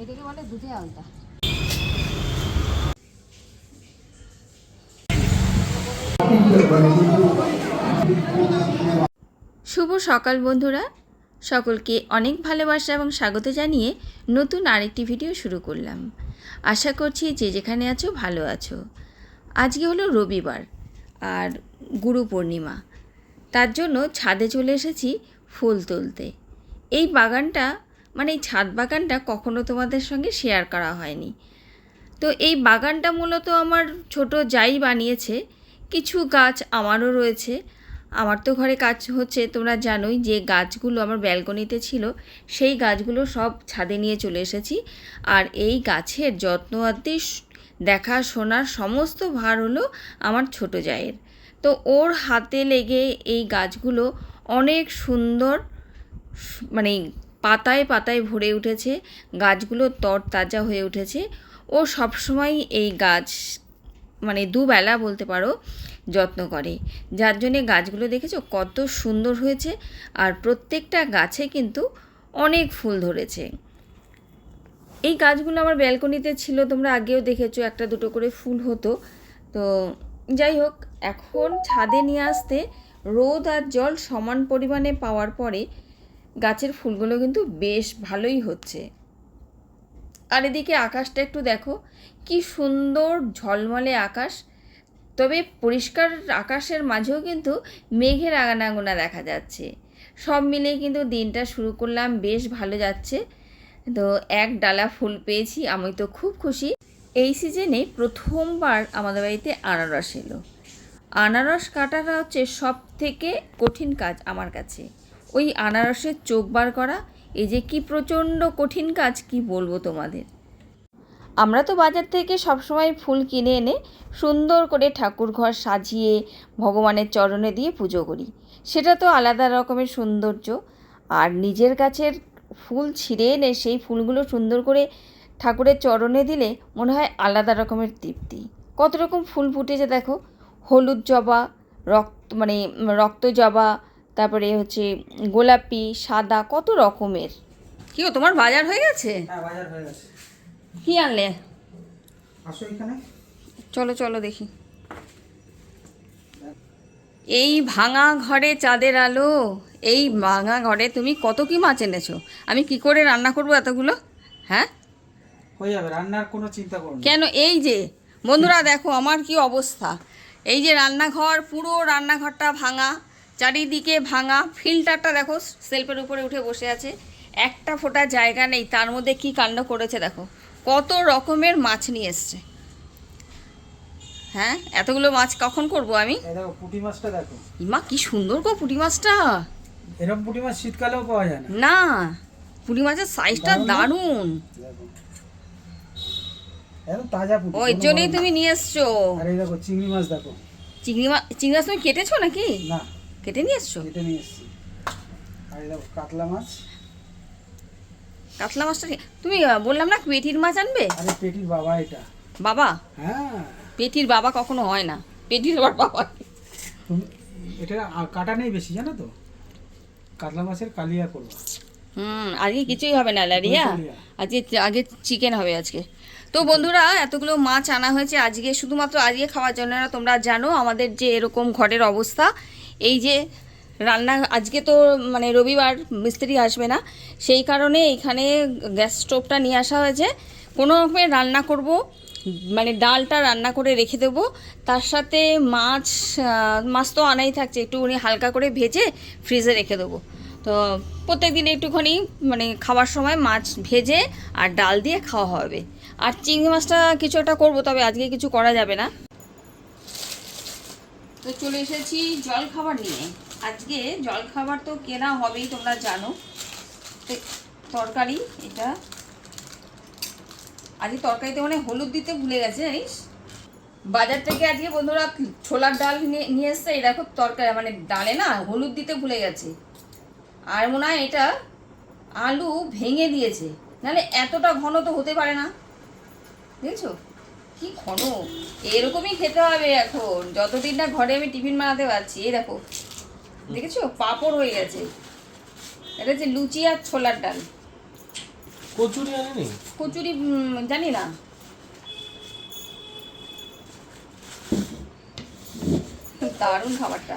এটাকে বলে দুধে আলতা। শুভ সকাল বন্ধুরা। সকলকে অনেক ভালোবাসা এবং স্বাগত জানিয়ে নতুন আরেকটি ভিডিও শুরু করলাম। আশা করছি যে যেখানে আছো ভালো আছো। আজকে হলো রবিবার আর গুরু পূর্ণিমা। তার জন্য ছাদে চলে এসেছি ফুল তুলতে। এই বাগানটা মানে এই ছাদ বাগানটা কখনো তোমাদের সঙ্গে শেয়ার করা হয়নি। তো এই বাগানটা মূলত আমার ছোট যাই বানিয়েছে, কিছু গাছ আমারও রয়েছে। আমার তো ঘরে কাজ হচ্ছে, তোমরা জানোই যে গাছগুলো আমার ব্যালকনিতে ছিল, সেই গাছগুলো সব ছাদে নিয়ে চলে এসেছি। আর এই গাছের যত্ন আদি দেখাশোনার সমস্ত ভার হলো আমার ছোট জায়ের। তো ওর হাতে লেগে এই গাছগুলো অনেক সুন্দর মানে পাতায় পাতায় ভরে উঠেছে, গাছগুলো তরতাজা হয়ে উঠেছে। ও সবসময় এই গাছ মানে দুবেলা বলতে পারো, যত্ন করে। যার জন্যে গাছগুলো দেখেছ কত সুন্দর হয়েছে আর প্রত্যেকটা গাছে কিন্তু অনেক ফুল ধরেছে। এই গাছগুলো আমার ব্যালকনিতে ছিল, তোমরা আগেও দেখেছ একটা দুটো করে ফুল হতো। তো যাই হোক, এখন ছাদে নিয়ে আসতে রোদ আর জল সমান পরিমাণে পাওয়ার পরে গাছের ফুলগুলো কিন্তু বেশ ভালোই হচ্ছে। আর এদিকে আকাশটা একটু দেখো, কি সুন্দর ঝলমলে আকাশ। তবে পরিষ্কার আকাশের মাঝেও কিন্তু মেঘের আগানাগোনা দেখা যাচ্ছে। সব মিলিয়ে কিন্তু দিনটা শুরু করলাম বেশ ভালো যাচ্ছে। তো এক ডালা ফুল পেয়েছি, আমি তো খুব খুশি। এই সিজনে প্রথমবার আমাদের বাড়িতে আনারস এলো। আনারস কাটাটা হচ্ছে সব থেকে কঠিন কাজ আমার কাছে। ওই আনারসের চোখ বার করা। এই যে কি প্রচণ্ড কঠিন কাজ, কি বলব তোমাদের? আমরা তো বাজার থেকে সবসময় ফুল কিনে এনে সুন্দর করে ঠাকুর ঘর সাজিয়ে ভগবানের চরণে দিয়ে পুজো করি। সেটা তো আলাদা রকমের সৌন্দর্য। আর নিজের গাছের ফুল ছিঁড়ে এনে সেই ফুলগুলো সুন্দর করে ঠাকুরের চরণে দিলে মনে হয় আলাদা রকমের তৃপ্তি। কত রকম ফুল ফুটেছে দেখো। হলুদ জবা, রক্ত মানে রক্ত জবা তারপরে হচ্ছে গোলাপি সাদা কত রকমের। কি তোমার বাজার হয়ে গেছে? হ্যাঁ বাজার হয়ে গেছে। কি আনলে? চলো চলো দেখি। এই ভাঙা ঘরে চাঁদের আলো এই ভাঙা ঘরে তুমি কত কি মাছ এনেছো? আমি কি করে রান্না করব এতগুলো? হ্যাঁ? হয়ে যাবে রান্নার কোনো চিন্তা করো কেন? এই যে বন্ধুরা দেখো আমার কি অবস্থা। এই যে রান্নাঘর পুরো রান্নাঘরটা ভাঙা। চারিদিকে ভাঙা ফিল্টারটা দেখো সেলফের উপরে উঠে বসে আছে। একটা ফোঁটা জায়গা নেই তার মধ্যে কি কাণ্ড করেছে দেখো। কত রকমের মাছ নিয়ে এসছে। হ্যাঁ এতগুলো মাছ কখন করব আমি? দেখো পুঁটি মাছটা দেখো। ইমা কি সুন্দর গো পুঁটি মাছটা। এরকম পুঁটি মাছ শীতকালেও পাওয়া যায় না। না পুঁটি মাছের সাইজটা দারুণ তাজা পুঁটি ওই জন্যই তুমি নিয়ে এসছো। আর দেখো চিংড়ি মাছ দেখো। চিংড়ি মাছ চিংড়ি মাছ তুমি কেটেছো নাকি? না। কেটে নিয়ে এসছো? কেটে নিয়ে এসছি। কাতলা মাছ। কাতলা মাছটা তুমি বললাম না পেটির মাছ আনবে? আরে পেটির বাবা এটা। বাবা? হ্যাঁ। পেটির বাবা কখনো হয় না। পেটির আবার বাবা এটা কাটা নেই বেশি জানো তো? কাতলা মাছের কালিয়া করব। হুম আজকে কিছুই হবে না লারিয়া। আজকে আগে চিকেন হবে আজকে। তো বন্ধুরা এতগুলো মাছ আনা হয়েছে আজকে শুধুমাত্র আজকে খাওয়ার জন্য না তোমরা জানো আমাদের যে এরকম ঘরের অবস্থা। এই যে রান্না, আজকে তো মানে রবিবার, মিস্ত্রি আসবে না। সেই কারণে এখানে গ্যাস স্টোভটা নিয়ে আসা হয়েছে। কোনো রকমের রান্না করব মানে ডালটা রান্না করে রেখে দেবো। তার সাথে মাছ মাছ তো আনাই থাকছে একটুখানি হালকা করে ভেজে ফ্রিজে রেখে দেবো। তো প্রত্যেক দিন একটুখানি মানে খাওয়ার সময় মাছ ভেজে আর ডাল দিয়ে খাওয়া হবে। আর চিংড়ি মাছটা কিছু একটা করব, তবে আজকে কিছু করা যাবে না। তো চলে এসেছি জল খাবার নিয়ে। আজকে জল খাবার তো কেনা হবেই, তোমরা জানো। তরকারি এটা। আজকে তরকারিতে মানে হলুদ দিতে ভুলে গেছে, জানিস? বাজার থেকে আজকে বন্ধুরা ছোলার ডাল নিয়ে- এসছে। এই দেখো তরকারি মানে ডালে না হলুদ দিতে ভুলে গেছে। আর মনে হয় এটা আলু ভেঙে দিয়েছে। নাহলে এতটা ঘন তো হতে পারে না। দেখছ? কি ঘন? এরকমই খেতে হবে এখন। যতদিন না ঘরে আমি টিফিন বানাতে পারছি এই দেখো। দেখেছ? পাপড় হয়ে গেছে। এটা হচ্ছে লুচি আর ছোলার ডাল। কচুরি আনেনি? কচুরি জানি না। দারুণ খাবারটা।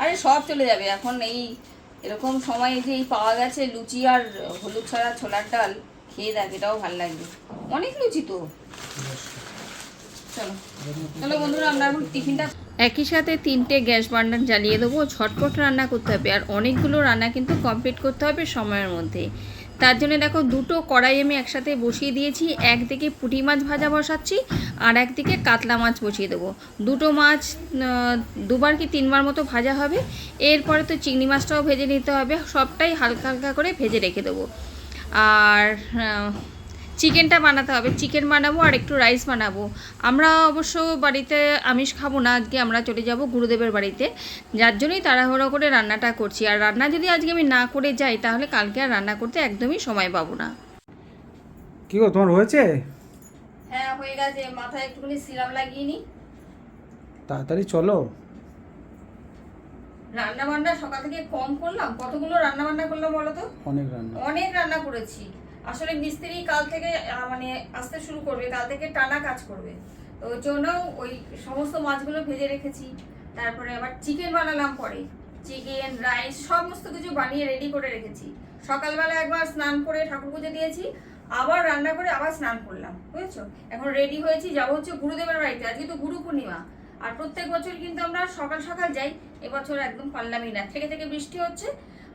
আরে সব চলে যাবে। এখন এই এরকম সময় যে এই পাওয়া গেছে লুচি আর হলুদ ছাড়া ছোলার ডাল খেয়ে দেখ, এটাও ভালো লাগবে। অনেক লুচি তো। চলো। বন্ধুরা, আমরা এখন টিফিনটা একই সাথে তিনটে গ্যাস বার্নার জ্বালিয়ে দেবো, ঝটপট রান্না করতে হবে। আর অনেকগুলো রান্না কিন্তু কমপ্লিট করতে হবে সময়ের মধ্যে। তার জন্য দেখো, দুটো কড়াই আমি একসাথে বসিয়ে দিয়েছি। একদিকে পুঁটি মাছ ভাজা বসাচ্ছি, আর একদিকে কাতলা মাছ বসিয়ে দেবো। দুটো মাছ দুবার কি তিনবার মতো ভাজা হবে। এরপরে তো চিংড়ি মাছটাও ভেজে নিতে হবে। সবটাই হালকা হালকা করে ভেজে রেখে দেবো। আর চিকেনটা বানাতে হবে। চিকেন বানাবো আর একটু রাইস বানাবো। আমরা অবশ্য বাড়িতে আমিষ খাব না আজকে আমরা চলে যাব গুরুদেবের বাড়িতে। যার জন্যই তাড়াহুড়ো করে রান্নাটা করছি। আর রান্না যদি আজকে আমি না করে যাই তাহলে কালকে আর রান্না করতে একদমই সময় পাবো না। কি গো তোমার হয়েছে? হ্যাঁ হয়ে গেছে। মাথায় একটুখানি সিরাম লাগিয়ে নিই তাড়াতাড়ি চলো। রান্না বান্না সকাল থেকে কম করলাম? কতগুলো রান্না বান্না করলাম বলো তো? অনেক রান্না। অনেক রান্না করেছি। আসলে মিস্ত্রি কাল থেকে মানে আসতে শুরু করবে কাল থেকে টানা কাজ করবে। তো ওই জন্য ওই সমস্ত মাছগুলো ভেজে রেখেছি। তারপরে আবার চিকেন বানালাম পরে। চিকেন রাইস সমস্ত কিছু বানিয়ে রেডি করে রেখেছি। সকালবেলা একবার স্নান করে ঠাকুর পুজো দিয়েছি আবার রান্না করে আবার স্নান করলাম বুঝেছ? এখন রেডি হয়েছি যাব হচ্ছে গুরুদেবের বাড়িতে। আজকে তো গুরু পূর্ণিমা। আর প্রত্যেক বছর কিন্তু আমরা সকাল সকাল যাই। এবছর একদম পারলামই না। থেকে থেকে বৃষ্টি হচ্ছে,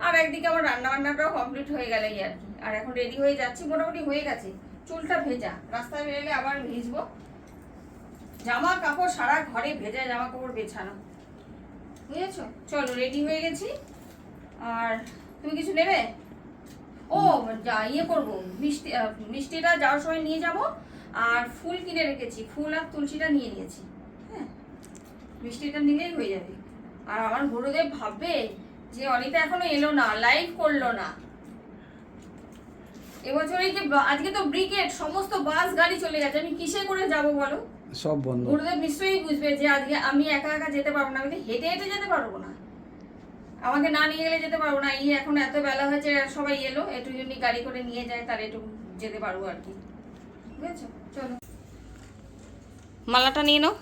আর একদিকে আমার রান্না বান্নাটাও কমপ্লিট হয়ে গেলেই আর কি। আর এখন রেডি হয়ে যাচ্ছি, মোটামুটি হয়ে গেছে। চুলটা ভেজা, রাস্তায় বেরোলে আবার ভিজবো। জামা কাপড় সারা ঘরে ভেজা জামা কাপড় বেছানো। বুঝেছ? চলো রেডি হয়ে গেছি। আর তুমি কিছু নেবে? ও, যা ইয়ে করব। মিষ্টি মিষ্টিটা যাওয়ার সময় নিয়ে যাব। আর ফুল কিনে রেখেছি, ফুল আর তুলসীটা নিয়ে নিয়েছি। হ্যাঁ মিষ্টিটা নিলেই হয়ে যাবে। আর আমার গুরুদেব ভাববে যে অনিতা এখনও এলো না লাইভ করল না। এবছর এই যে আজকে তো ব্রিগেড সমস্ত বাস গাড়ি চলে গেছে। আমি কিসে করে যাব বলো? সব বন্ধ। গুরুদেব নিশ্চয়ই বুঝবে যে আজকে আমি একা একা যেতে পারব না। আমি তো হেঁটে হেঁটে যেতে পারব না। আমাকে না নিয়ে গেলে যেতে পারব না। এই এখন এত বেলা হয়েছে সবাই এলো। একটু যদি গাড়ি করে নিয়ে যায় তাহলে একটু যেতে পারব আর কি। বুঝেছ? চলো। মালাটা নিয়ে নাও।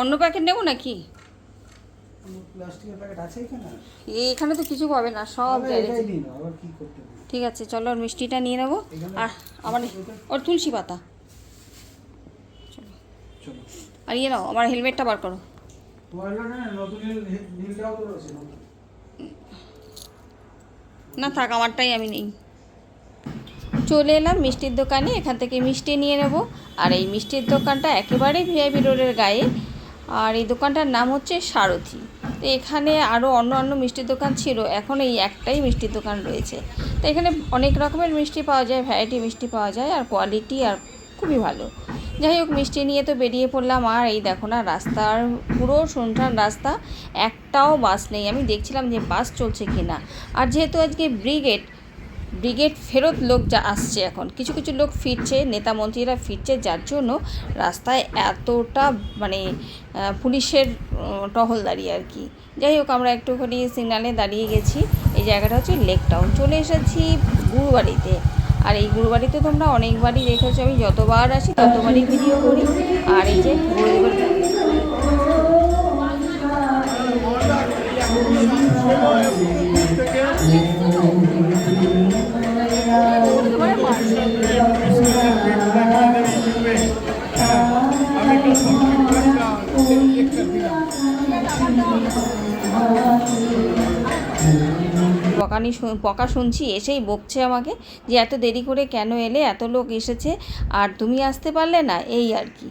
অন্য প্যাকেট নেব নাকি? প্লাস্টিকের প্যাকেট আছে এখানে? এখানে তো কিছু পাবে না সব গ্যারেজে? ঠিক আছে চলো আর মিষ্টিটা নিয়ে নেব। আর আমার ওর তুলসী পাতা। চলো। আর ইয়ে নাও আমার হেলমেটটা বার করো। না থাক আমারটাই আমি নেই। চলে এলাম মিষ্টির দোকানে এখান থেকে মিষ্টি নিয়ে নেব। আর এই মিষ্টির দোকানটা একেবারে ভিআইপি রোডের গায়ে। আর এই দোকানটার নাম হচ্ছে সারথি। তো এখানে আরও অন্য অন্য মিষ্টির দোকান ছিল, এখন এই একটাই মিষ্টির দোকান রয়েছে। তো এখানে অনেক রকমের মিষ্টি পাওয়া যায় ভ্যারাইটি মিষ্টি পাওয়া যায়, আর কোয়ালিটি আর খুবই ভালো। যাই হোক, মিষ্টি নিয়ে তো বেরিয়ে পড়লাম, আর এই দেখো না, রাস্তার পুরো শুনশান রাস্তা, একটাও বাস নেই। আমি দেখছিলাম যে বাস চলছে কি না আর যেহেতু আজকে ব্রিগেড ব্রিগেড ফেরত লোক যা আসছে এখন। কিছু কিছু লোক ফিরছে নেতা মন্ত্রীরা ফিরছে যার জন্য রাস্তায় এতটা মানে পুলিশের উম, টহলদারি আর কি। যাই হোক আমরা একটুখানি সিগনালে দাঁড়িয়ে গেছি। এই জায়গাটা হচ্ছে লেক টাউন। চলে এসেছি গুরুবাড়িতে। আর এই গুরুবাড়িতে তোমরা অনেকবারই দেখেছ আমি যতবার আসি ততবারই ভিডিও করি। আর এই যে গুরুদেবের বকানি পকা শুনছি, এসেই বকছে আমাকে যে এত দেরি করে কেন এলে, এত লোক এসেছে, আর তুমি আসতে পারলে না, এই আর কি।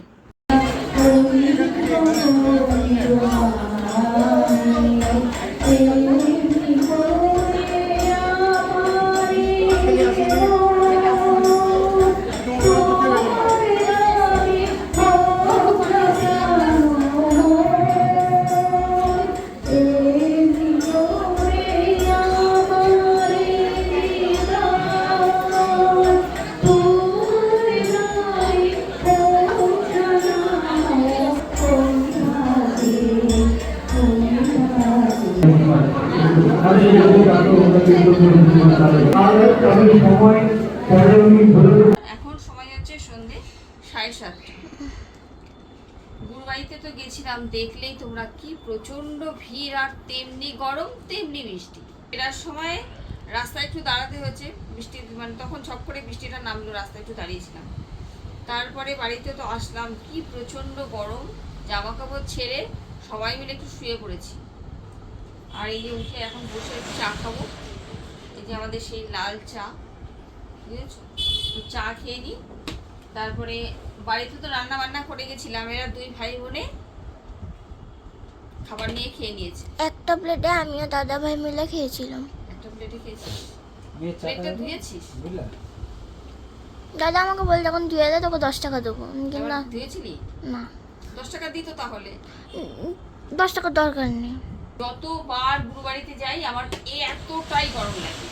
গুরুবাড়িতে তো গেছিলাম, দেখলেই তোমরা কি প্রচণ্ড ভিড় আর তেমনি গরম, তেমনি বৃষ্টি। ফেরার সময় রাস্তায় একটু দাঁড়াতে হয়েছে, বৃষ্টি মানে তখন ছপ করে বৃষ্টিটা নামলো, রাস্তায় একটু দাঁড়িয়েছিলাম। তারপরে বাড়িতে তো আসলাম, কি প্রচণ্ড গরম জামা কাপড় ছেড়ে সবাই মিলে একটু শুয়ে পড়েছি। আর এই যে উঠে এখন বসে একটু চা খাব, এই যে আমাদের সেই লাল চা, বুঝেছ? চা খেয়ে নিই। তারপরে বাড়িতে তো রান্না বান্না করে গেছিলাম এরা দুই ভাই বোনে খাবার নিয়ে খেয়ে নিয়েছে। একটা প্লেটে আমিও দাদা ভাই মিলে খেয়েছিলাম। একটা প্লেটে খেয়েছিস? প্লেটটা? ধুয়েছিস? দাদা আমাকে বলে যখন ধুয়ে দেয় তোকে দশ টাকা দেবো। আমি কি না। ধুয়েছিলি? না। দশ টাকা দিত তাহলে? দশ টাকার দরকার নেই। যতবার গুরু বাড়িতে যাই আমার এ এতটাই গরম লাগে।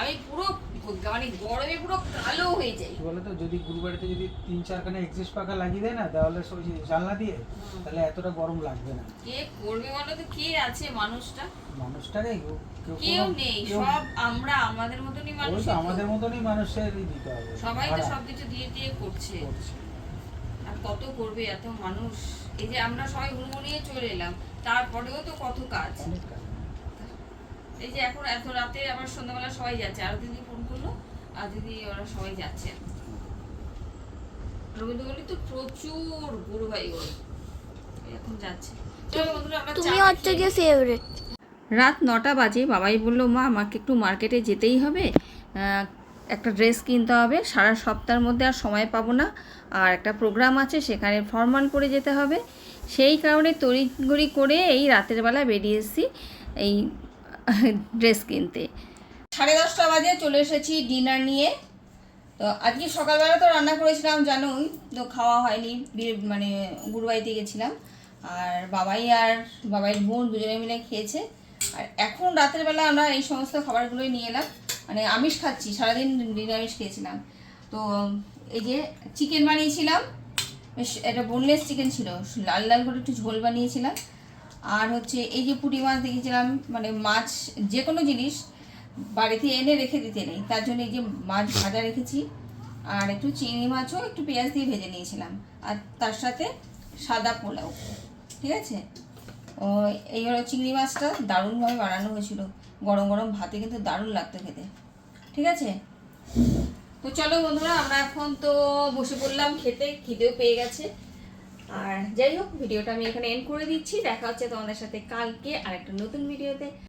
আমি পুরো মানে গরমে পুরো কালো হয়ে কি বলতো যদি গুরুবাড়িতে যদি তিন চারখানা এক্সিস পাখা লাগিয়ে দেয় না দেওয়ালে ওই জানলা দিয়ে তাহলে এতটা গরম লাগবে না। কে করবে বলো তো? কে আছে মানুষটা? মানুষটাকে কেউ কেউ নেই। সব আমরা আমাদের মতনই মানুষ আমাদের মতনই মানুষেরই দিতে হবে। সবাই তো সবকিছু দিয়ে দিয়ে করছে। করছে। আর কত করবে এত মানুষ? এই যে আমরা সবাই হুড়মুড়িয়ে চলে এলাম তারপরেও তো কত কাজ। এই যে এখন এত রাতে আবার সন্ধ্যাবেলা সবাই যাচ্ছে। আর দিদি ফোন করল আর দিদি ওরা সবাই যাচ্ছে। রবীন্দ্রগলি তো প্রচুর গুরু ভাই ওর। এখন যাচ্ছে। তুমি হচ্ছে ফেভারিট রাত নটা বাজে বাবাই বলল মা আমাকে একটু মার্কেটে যেতেই হবে। একটা ড্রেস কিনতে হবে। সারা সপ্তাহের মধ্যে আর সময় পাবো না। আর একটা প্রোগ্রাম আছে সেখানে ফর্মাল করে যেতে হবে। সেই কারণে তড়িঘড়ি করে এই রাতের বেলা বেরিয়ে এসেছি। এই ড্রেস কিনতে। সাড়ে দশটা বাজে চলে এসেছি ডিনার নিয়ে। তো আজকে সকালবেলা তো রান্না করেছিলাম, জানোই, তো খাওয়া হয়নি। মানে গুরুবাড়িতে গেছিলাম। আর বাবাই আর বাবাই বোন দুজনে মিলে খেয়েছে। আর এখন রাতের বেলা আমরা এই সমস্ত খাবারগুলোই নিয়ে এলাম। মানে আমিষ খাচ্ছি, সারাদিন নিরামিষ খেয়েছিলাম। তো এই যে চিকেন বানিয়েছিলাম, বেশ এটা বোনলেস চিকেন ছিল, লাল লাল করে একটু ঝোল বানিয়েছিলাম। আর হচ্ছে এই যে পুঁটি মাছ দেখেছিলাম মানে মাছ যে কোনো জিনিস বাড়িতে এনে রেখে দিতে নেই, তার জন্য এই যে মাছ ভাজা রেখেছি, আর একটু চিংড়ি মাছও একটু পেঁয়াজ দিয়ে ভেজে নিয়েছিলাম, আর তার সাথে সাদা পোলাও, ঠিক আছে? ও এই হলো চিংড়ি মাছটা দারুণভাবে বানানো হয়েছিল, গরম গরম ভাতে কিন্তু দারুণ লাগতো খেতে, ঠিক আছে? তো চলো বন্ধুরা, আমরা এখন তো বসে পড়লাম খেতে, খিদেও পেয়ে গেছে। আর যাই হোক, ভিডিওটা আমি এখানে এন্ড করে দিচ্ছি। দেখা হচ্ছে তোমাদের সাথে কালকে আর একটা নতুন ভিডিওতে।